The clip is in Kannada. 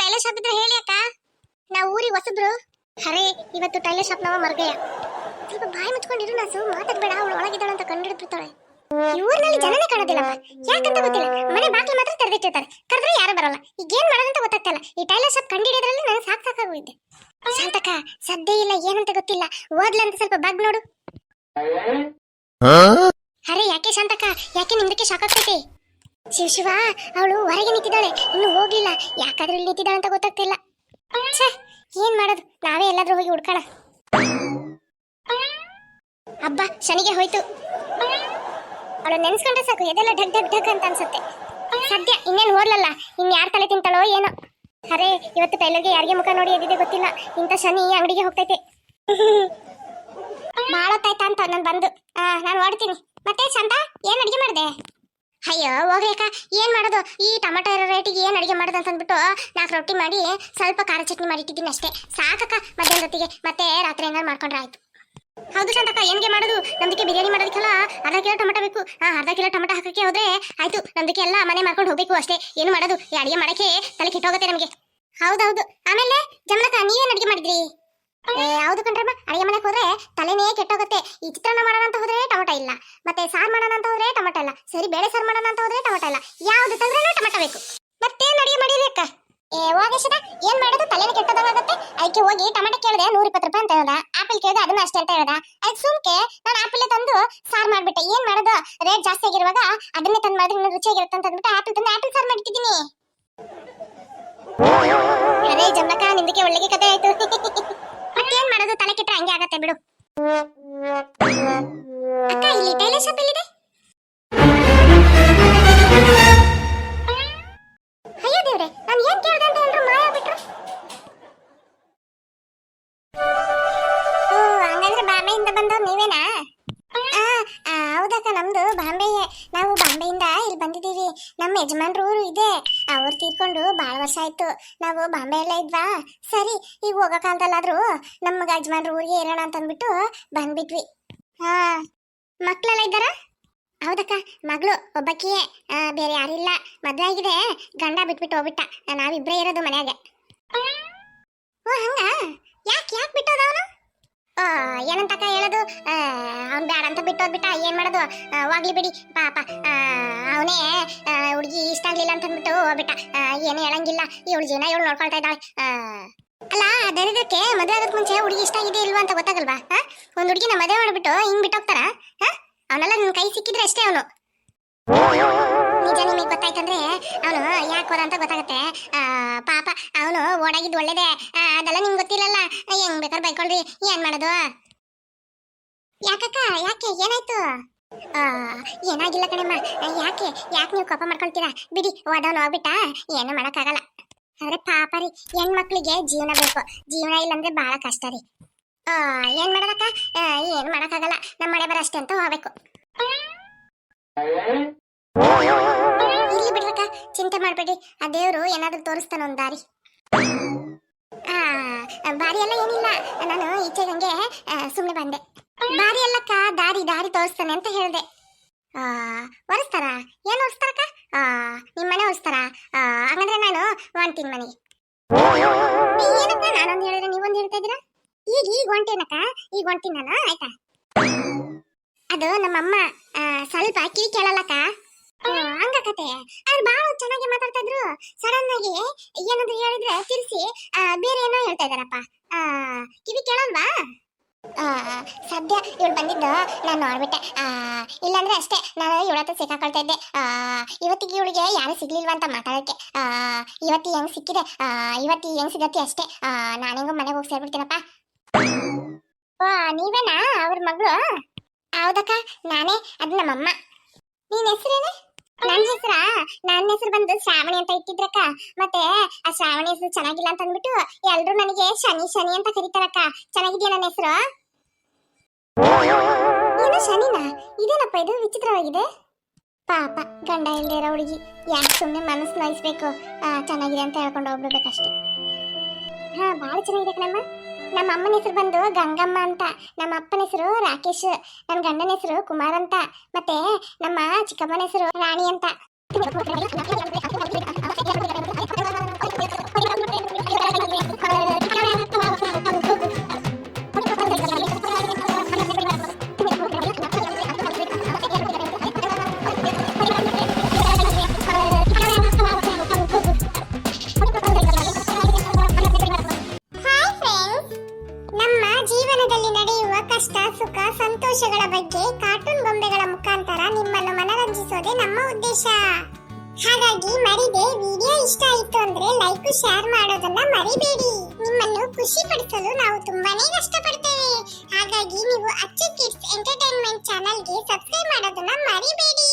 ಟೈಲರ್ ಶಾಪ್ ಇದ್ರೆ ಹೇಳಿ ಅಕ್ಕ. ನಾವು ಊರಿಗೆ ಹೊಸಬ್ರು. ಅರೆ ಇವತ್ತು ಟೈಲರ್ ಶಾಪ್ ನಾವ ಮರ್ಗಯ್ಯ ಸ್ವಲ್ಪ ಬಾಯಿ ಮುಚ್ಕೊಂಡಿರು ನಾಸು ಮಾತಾಡ್ಬೇಡ ಅವಳು ಒಳಗಿದ್ದಾಳೆ ಅಂತ ಕಂಡು ಹಿಡಿದ್ಬಿಡ್ತಾಳೆ ಊರಿನಲ್ಲಿ ಜನನೇ ಕಾಣೋದಿಲ್ಲಪ್ಪ. ಯಾಕಂತ ಗೊತ್ತಿಲ್ಲ? ಮನೆ ಬಾಗಿಲು ಮಾತ್ರ ತೆರೆದಿಟ್ಟಿರ್ತಾರೆ. ಕರೆದ್ರೆ ಯಾರು ಬರಲ್ಲ. ಈಗ ಏನ್ ಮಾಡೋದಂತ ಗೊತ್ತಾಗ್ತಿಲ್ಲ ಈ ಟೈಲರ್ ಶಾಪ್ ಕಂಡಿಡಿಯೋದ್ರಲ್ಲಿ ನಾನು ಸಾಕ್ ಸಾಕಾಗೋಗಿದ್ದೆ ಶಾಂತಕ ಸದ್ಯ ಇಲ್ಲ ಏನಂತ ಗೊತ್ತಿಲ್ಲ. ಓದ್ಲಂತ ಸ್ವಲ್ಪ ಬಾಗ್ ನೋಡು. ಅರೆ ಯಾಕೆ ಶಾಂತಕ ಯಾಕೆ ನಿಮ್ದಕ್ಕೆ ಶಾಕ್ ಆಗ್ತೈತಿ? ಶಿವ ಅವಳು ಹೊರಗೆ ನಿಂತಿದ್ದಾಳೆ. ಇನ್ನು ಹೋಗ್ಲಿಲ್ಲ. ಯಾಕಾದ್ರೂ ಇಲ್ಲಿ ನಿಂತಿದ್ದಾಳೆ ಅಂತ ಗೊತ್ತಾಗ್ತಿಲ್ಲ. ಛೆ, ಏನ್ ಮಾಡೋದು? ನಾವೇ ಎಲ್ಲಾದ್ರೂ ಹೋಗಿ ಹುಡ್ಕೋಣ. ಅಬ್ಬ ಶನಿಗೆ ಹೋಯ್ತು. ಅವಳು ನೆನ್ಸ್ಕೊಂಡ್ರೆ ಸಾಕು ಎದೆಲ್ಲ ಢಗ್ ಢಗ್ ಢಗ್ ಅಂತ ಅನ್ಸುತ್ತೆ. ಸದ್ಯ ಇನ್ನೇನು ಓದ್ಲಲ್ಲ? ಇನ್ ಯಾರ್ ತಲೆ ತಿಂತಾಳೋ ಏನೋ. ಅರೆ ಇವತ್ತು ಟೈಲರ್ಗೆ ಯಾರಿಗೆ ಮುಖ ನೋಡಿ ಎದ್ದಿದೆ ಗೊತ್ತಿಲ್ಲ. ಇಂಥ ಶನಿ ಅಂಗಡಿಗೆ ಹೋಗ್ತೈತೆ. ಹೊತ್ತಾಯ್ತಾ ಅಂತ ನಾನು ಬಂದು. ನಾನು ಓಡ್ತೀನಿ. ಮತ್ತೆ ಸಂತಾ ಏನು ಅಡಿಗೆ ಮಾಡಿದೆ? ಅಯ್ಯೋ, ಹೋಗ್ಲಿಕ್ಕ? ಏನ್ ಮಾಡೋದು? ಈ ಟೊಮೆಟೊ ಇರೋ ರೇಟಿಗೆ ಏನ್ ಅಡಿಗೆ ಮಾಡೋದು ಅಂತ ಅಂದ್ಬಿಟ್ಟು ನಾಲ್ಕು ರೊಟ್ಟಿ ಮಾಡಿ ಸ್ವಲ್ಪ ಖಾರ ಚಟ್ನಿ ಮಾಡಿ ಇಟ್ಟಿದ್ದೀನಿ ಅಷ್ಟೇ. ಸಾಕಕ್ಕ ಮಧ್ಯಾಹ್ನ ಹೊತ್ತಿಗೆ. ಮತ್ತೆ ರಾತ್ರಿ ಏನಾರು ಮಾಡ್ಕೊಂಡ್ರೆ ಆಯ್ತು. ಹೌದು ಶಾಂತಕ್ಕ ಏನ್ಗೆ ಮಾಡೋದು? ನಮ್ದಕ್ಕೆ ಬಿರಿಯಾನಿ ಮಾಡೋದಕ್ಕೆಲ್ಲ? ಅರ್ಧ ಕಿಲೋ ಟೊಮೆಟೊ ಬೇಕು. ಆ, ಅರ್ಧ ಕಿಲೋ ಟೊಮೆಟೊ ಹಾಕಕ್ಕೆ ಹೋದ್ರೆ ಆಯ್ತು. ನಮ್ದಕ್ಕೆ ಎಲ್ಲ ಮನೆ ಮಾಡ್ಕೊಂಡು ಹೋಗ್ಬೇಕು ಅಷ್ಟೇ. ಏನು ಮಾಡೋದು? ಈ ಅಡಿಗೆ ಮಾಡಕ್ಕೆ ತಲೆ ಕೆಟ್ಟೋಗುತ್ತೆ ನಮಗೆ. ಹೌದೌದು. ಆಮೇಲೆ ಜಮನಕ್ಕ ನೀವೇನ್ ಅಡಿಗೆ ಮಾಡಿದ್ರಿ? ಹೌದು ಕಣ್ರಮ್ಮ ಅಡಿಗೆ ಮನೆಗೆ ಹೋದ್ರೆ ತಲೆನೇ ಕೆಟ್ಟೋಗುತ್ತೆ. ಈ ಚಿತ್ರಾನ್ನ ಮಾಡೋಣ ಅಂತ ಹೋದ್ರೆ ಟೊಮೆಟೊ ಇಲ್ಲ. ಮತ್ತೆ ಸಾರ್ ಮಾಡೋಣ ಅಂತ ಹೋದ್ರೆ ಟೊಮೆಟೊ ಇಲ್ಲ. ಸರಿ, ಬೇಳೆ ಸಾರ್ ಮಾಡೋಣ ಅಂತ ಹೋದ್ರೆ ಟೊಮೆಟೊ ಇಲ್ಲ. ಯಾವ್ದು ತಂದ್ರೂ ಟೊಮೆಟೊ ಬೇಕು. ಮತ್ತೇನ್ ಅಡಿಗೆ ಮಾಡಿರಿ ಅಕ್ಕ? ಏ ಹೋಗೇಶದ ಏನ್ ಮಾಡೋದು? ತಲೆನೇ ಕೆಟ್ಟದಂಗಾಗತ್ತೆ. ಅದಕ್ಕೆ ಹೋಗಿ ಟೊಮೆಟೊ ಕೇಳಿದೆ ನೂರ ಇಪ್ಪತ್ತು ರೂಪಾಯಿ ಅಂತ ಹೇಳ್ದ. ಆಪಲ್ ಕೇಳಿದೆ, ಅದನ್ನ ಅಷ್ಟೇ ಅಂತ ಹೇಳ್ದ. ಅದಕ್ಕೆ ಸುಮ್ಕೆ ನಾನು ಆಪಲ್ ತಂದು ಸಾರ್ ಮಾಡ್ಬಿಟ್ಟೆ. ಏನ್ ಮಾಡೋದು? ರೇಟ್ ಜಾಸ್ತಿ ಆಗಿರುವಾಗ ಅದನ್ನೇ ತಂದು ಮಾಡಿದ್ರೆ ರುಚಿ ರುಚಿಯಾಗಿರುತ್ತೆ ಅಂತ ಅಂದ್ಬಿಟ್ಟು ಆಪಲ್ ತಂದು ಆಪಲ್ ಸಾರ್ ಮಾಡಿಟ್ಟಿದ್ದೀನಿ. ಅದೇ ಜಮ್ಲಕ ನಿಂದಕ್ಕೆ ಒಳ್ಳೆಗೆ ಕತೆ ಆಯ್ತು. ಮತ್ತೇನ್ ಮಾಡೋದು? ತಲೆ ಕೆಟ್ಟ ಹಂಗೆ ಆಗತ್ತೆ, ಬಿಡು. ಅಕ್ಕ, ಇಲ್ಲಿ ಟೈಲರ್ ಶಾಪ್ ಎಲ್ಲಿದೆ? ಅಯ್ಯೋ ದೇವ್ರೆ, ನಾನು ಏನ್ ಅವ್ರು ತೀರ್ಕೊಂಡು ಭಾಳ ವರ್ಷ ಆಯ್ತು. ನಾವು ಬಾಂಬೆ ಎಲ್ಲ ಇದ್ವಾ? ಸರಿ, ಈಗ ಹೋಗೋ ಕಾಲದಲ್ಲಾದ್ರೂ ನಮ್ಮ ಯಜಮಾನ್ರ ಊರಿಗೆ ಇರೋಣ ಅಂತ ಅಂದ್ಬಿಟ್ಟು ಬಂದ್ಬಿಟ್ವಿ ಹಾ ಮಕ್ಕಳೆಲ್ಲ ಇದ್ದಾರ? ಹೌದಕ್ಕ, ಮಗಳು ಒಬ್ಬಕ್ಕಿಯೇ ಬೇರೆ ಯಾರಿಲ್ಲ ಮದುವೆ ಆಗಿದೆ. ಗಂಡ ಬಿಟ್ಬಿಟ್ಟು ಹೋಗ್ಬಿಟ್ಟ. ನಾವಿಬ್ರೇ ಇರೋದು ಮನ್ಯಾಗೆ. ಓ, ಹಂಗ? ಯಾಕೆ ಯಾಕೆ ಬಿಟ್ಟೋದ ಅವನು? ಏನಂತಕ್ಕ ಹೇಳೋದು? ಅವ್ನು ಬೇಡ ಅಂತ ಬಿಟ್ಟೋದ್ಬಿಟ್ಟ ಏನು ಮಾಡೋದು? ಹೋಗ್ಲಿ ಬಿಡಿ. ಪಾಪ ಅವನೇ ಹುಡುಗಿ ಇಷ್ಟ ಆಗ್ಲಿಲ್ಲ ಅಂತ ಅಂದ್ಬಿಟ್ಟು ಹೋಗ್ಬಿಟ್ಟ ಏನು ಹೇಳಂಗಿಲ್ಲ. ಇವಳು ಜೀವನ ಇವಳು ನೋಡ್ಕೊಳ್ತಾ ಇದ್ದಾಳೆ. ಅಲ್ಲ ದರಿದ್ರಕ್ಕೆ ಮದುವೆ ಆಗೋದ್ ಮುಂಚೆ ಹುಡುಗಿ ಇಷ್ಟ ಆಗಿದೆ ಇಲ್ವಾ ಅಂತ ಗೊತ್ತಾಗಲ್ವಾ? ಒಂದು ಹುಡುಗಿನ ಮದುವೆ ಮಾಡ್ಬಿಟ್ಟು ಹಿಂಗ್ ಬಿಟ್ಟೋಗ್ತಾರ ಅವನೆಲ್ಲ ನಿನ್ ಕೈ ಸಿಕ್ಕಿದ್ರೆ ಅಷ್ಟೇ ಅವನು. ನಿಜ ನಿಮಗೆ ಗೊತ್ತಾಯ್ತಂದ್ರೆ ಅವನು ಯಾಕೆ ಹೋದ ಅಂತ ಗೊತ್ತಾಗತ್ತೆ. ಪಾಪ, ಅವನು ಓಡಾಗಿದ್ದು ಒಳ್ಳೇದೇ. ಅದೆಲ್ಲ ನಿಮ್ಗೆ ಗೊತ್ತಿಲ್ಲಲ್ಲ. ಹೆಂಗ್ ಬೇಕಾದ್ರೆ ಬೈಕೊಳ್ರಿ. ಏನ್ ಮಾಡೋದು? ಯಾಕಕ್ಕ, ಯಾಕೆ, ಏನಾಯ್ತು? ಏನಾಗಿಲ್ಲ ಕಣಮ್ಮ. ಯಾಕೆ ಯಾಕೆ ನೀವು ಕೋಪ ಮಾಡ್ಕೊಳ್ತೀರಾ? ಬಿಡಿ, ಓದೋನು ಹೋಗ್ಬಿಟ್ಟ? ಏನು ಮಾಡೋಕ್ಕಾಗಲ್ಲ. ಆದ್ರೆ ಪಾಪ ರೀ, ಹೆಣ್ಮಕ್ಳಿಗೆ ಜೀವನ ಬೇಕು. ಜೀವನ ಇಲ್ಲಂದ್ರೆ ಬಹಳ ಕಷ್ಟ ರೀ. ಏನ್ ಮಾಡೋದಕ್ಕ? ಏನು ಮಾಡಕ್ಕಾಗಲ್ಲ. ನಮ್ಮ ಮಳೆ ಬರಷ್ಟೇ ಅಂತ ಹೋಗ್ಬೇಕು. ಇಲ್ಲಿ ಬಿಡ್ರಕ್ಕ, ಚಿಂತೆ ಮಾಡ್ಬೇಡಿ. ಆ ದೇವ್ರು ಏನಾದ್ರೂ ತೋರಿಸ್ತಾನ ಒಂದ್ ದಾರಿ. ಆ ಬಾರಿ ಎಲ್ಲ ಏನಿಲ್ಲ. ನಾನು ಈಚೆಗಂಗೆ ಸುಮ್ಮನೆ ಬಂದೆ. ಬಾರಿ ಅಲ್ಲಕ್ಕ, ದಾರಿ ದಾರಿ ತೋರಿಸ್ತಾನೆ ಅಂತ ಹೇಳ್ದೆ. ಒರೆಸ್ತಾರ ಏನ್ ಒರೆಸ್ತಾರಕ್ಕ ಆ, ನಿಮ್ ಮನೆ ಒರೆಸ್ತಾರ ಹಂಗಂದ್ರೆ ನಾನು ಹೊಂಟೀನಿ ಮನೆಗೆ. ಏನಕ್ಕ ನಾನೊಂದು ಹೇಳಿದ್ರೆ ನೀವೊಂದು ಹೇಳ್ತಾ ಇದ್ದೀರಾ? ಈಗ ಈಗ ಹೊಂಟೇನಕ್ಕ ಈಗ ಹೊಂಟೀನಿ ನಾನು, ಆಯ್ತಾ? ಅದು ನಮ್ಮಮ್ಮ ಸ್ವಲ್ಪ ಕಿವಿ ಕೇಳಲ್ಲಕ್ಕ? ಹಂಗಕತೆ ಅವ್ರು ಬಾಳ ಚೆನ್ನಾಗಿ ಮಾತಾಡ್ತಾ ಇದ್ರು ಸಡನ್ ಆಗಿ ಏನಾದ್ರು ಹೇಳಿದ್ರೆ ತಿರ್ಸಿ ಬೇರೆ ಏನೋ ಹೇಳ್ತಾ ಇದಾರಪ್ಪ ಕಿವಿ ಕೇಳಲ್ವಾ? ಸದ್ಯ ಇವಳು ಬಂದಿದ್ದು ನಾನು ನೋಡ್ಬಿಟ್ಟೆ. ಇಲ್ಲಾಂದ್ರೆ ಅಷ್ಟೇ, ನಾನು ಇವಳ ಹತ್ರ ಸಿಕ್ಕಾಕೊಳ್ತಾ ಇದ್ದೆ. ಇವತ್ತಿಗೆ ಇವಳಿಗೆ ಯಾರು ಸಿಗ್ಲಿಲ್ವ ಅಂತ ಮಾತಾಡೋಕ್ಕೆ. ಇವತ್ತಿ ಹೆಂಗ್ ಸಿಕ್ಕಿದೆ? ಇವತ್ತಿ ಹೆಂಗ್ ಸಿಗತ್ತೆ ಅಷ್ಟೇ. ನಾನು ಹೆಂಗೋ ಮನೆಗೆ ಹೋಗಿ ಸೇರ್ಬಿಡ್ತೀನಪ್ಪ. ನೀವೇನಾ? ಅವ್ರ ಮಗಳು? ಹೌದಕ್ಕ, ನಾನೇ, ಅದು ನಮ್ಮಮ್ಮ. ನೀನ್ ಹೆಸರೇನು? ನನ್ನ ಹೆಸರ? ನನ್ನ ಹೆಸರು ಬಂದು ಶ್ರಾವಣಿ ಅಂತ ಇಟ್ಟಿದ್ರಕ್ಕ. ಮತ್ತೆ ಆ ಶ್ರಾವಣಿ ಹೆಸರು ಚೆನ್ನಾಗಿಲ್ಲ ಅಂತ ಅಂದ್ಬಿಟ್ಟು ಎಲ್ರು ನನಗೆ ಶನಿ ಶನಿ ಅಂತ ಕರೀತಾರಕ್ಕ. ಚೆನ್ನಾಗಿದ್ಯಾ ನನ್ನ ಹೆಸರು? ಏನು ಶನಿನಾ? ಇದೇನಪ್ಪ ಇದು? ವಿಚಿತ್ರವಾಗಿದೆ. ಪಾಪ, ಗಂಡ ಇಲ್ದೇ ಇರೋ ಹುಡುಗಿ. ಯಾಕೆ ಸುಮ್ಮನೆ ಮನಸ್ಸು ನೋಯಿಸ್ಬೇಕು? ಚೆನ್ನಾಗಿದೆ ಅಂತ ಹೇಳ್ಕೊಂಡು ಹೋಗ್ಬಿಡ್ಬೇಕಷ್ಟೇ. ಹಾ, ಭಾಳ ಚೆನ್ನಾಗಿದೆ ಕಣಮ್ಮ. ನಮ್ಮ ಅಮ್ಮನ ಹೆಸರು ಬಂದು ಗಂಗಮ್ಮ ಅಂತ. ನಮ್ಮ ಅಪ್ಪನ ಹೆಸರು ರಾಕೇಶ್ ನನ್ನ ಗಂಡನ ಹೆಸರು ಕುಮಾರ್ ಅಂತ. ಮತ್ತೆ ನಮ್ಮ ಚಿಕ್ಕಮ್ಮನ ಹೆಸರು ರಾಣಿ ಅಂತ. ಜೀವನದಲ್ಲಿ ನಡೆಯುವ ಕಷ್ಟ, ಸುಖ, ಸಂತೋಷಗಳ ಬಗ್ಗೆ ಕಾರ್ಟೂನ್ ಗೊಂಬೆಗಳ ಮುಖಾಂತರ ನಿಮ್ಮನ್ನು ಮನರಂಜಿಸೋದೇ ನಮ್ಮ ಉದ್ದೇಶ. ಹಾಗಾಗಿ ಮರಿದೆ ವಿಡಿಯೋ ಇಷ್ಟ ಆಯ್ತು ಅಂದ್ರೆ ಲೈಕ್ ಶೇರ್ ಮಾಡೋದನ್ನ ಮರಿಬೇಡಿ. ನಿಮ್ಮನ್ನು ಖುಷಿ ಪಡಿಸಲು ನಾವು ತುಂಬಾನೇ ಕಷ್ಟಪಡ್ತೇವೆ. ಹಾಗಾಗಿ ನೀವು ಅಚ್ಚು ಕಿಡ್ಸ್ ಎಂಟರ್ಟೈನ್ಮೆಂಟ್ ಚಾನೆಲ್ಗೆ ಸಬ್ಸ್ಕ್ರೈಬ್ ಮಾಡೋದನ್ನ ಮರಿಬೇಡಿ.